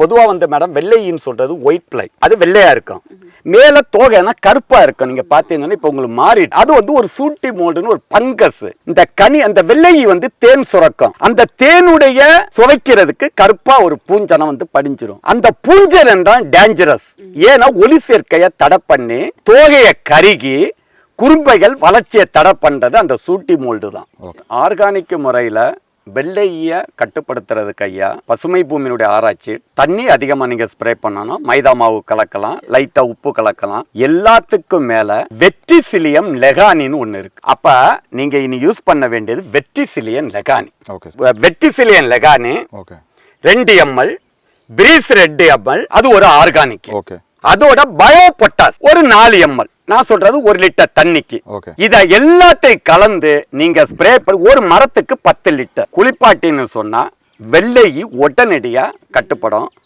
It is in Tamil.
பொதுவா வந்து மேடம் வெள்ளையின்னு சொல்றது ஒயிட் பிளை அது வெள்ளையா இருக்கும். மேல தோகைனா கருப்பா இருக்கும். நீங்க பாத்தீங்கன்னா இப்ப உங்களுக்கு மாறி அது வந்து ஒரு சூட்டி மோல்டுன்னு ஒரு பங்கஸ் இந்த கனி அந்த வெள்ளையி வந்து தேன் சுரக்கும். அந்த தேனுடைய சுவைக்கிறதுக்கு கருப்பா ஒரு பூஞ்சனம் வந்து படிஞ்சிரும். அந்த பூஞ்சனம் தான் டேஞ்சரஸ் ஏன்னா ஒளி சேர்க்கைய தடை பண்ணி தோகையை கருகி குறும்பைகள் வளர்ச்சியை தடை பண்றது அந்த சூட்டி மோல்டு தான் ஆர்கானிக் முறையில வெள்ளைய கட்டுப்படுத்துறதுக்கு ஐயா பசுமை பூமியினுடைய ஆராய்ச்சி தண்ணி அதிகமா நீங்க ஸ்ப்ரே பண்ணணும் மைதா மாவு கலக்கலாம் லைட்டா உப்பு கலக்கலாம். எல்லாத்துக்கும் மேல வெற்றிசிலியம் லெகானின்னு ஒண்ணு இருக்கு. அப்ப நீங்க இனி யூஸ் பண்ண வேண்டியது Verticillium lecanii. Okay Verticillium lecanii ரெண்டு எம்எல் பிரீஸ் ரெண்டு எம்எல் அது ஒரு ஆர்கானிக் ஓகே அதோட பயோ பொட்டாஸ் ஒரு நாலு எம்எல். நான் சொல்றது ஒரு லிட்டர் தண்ணிக்கு. இத எல்லாத்தையும் கலந்து நீங்க ஸ்ப்ரே பண்ணி ஒரு மரத்துக்கு பத்து லிட்டர். குளிப்பாட்டின்னு சொன்னா வெள்ளையி உடனடியா கட்டுப்படும்.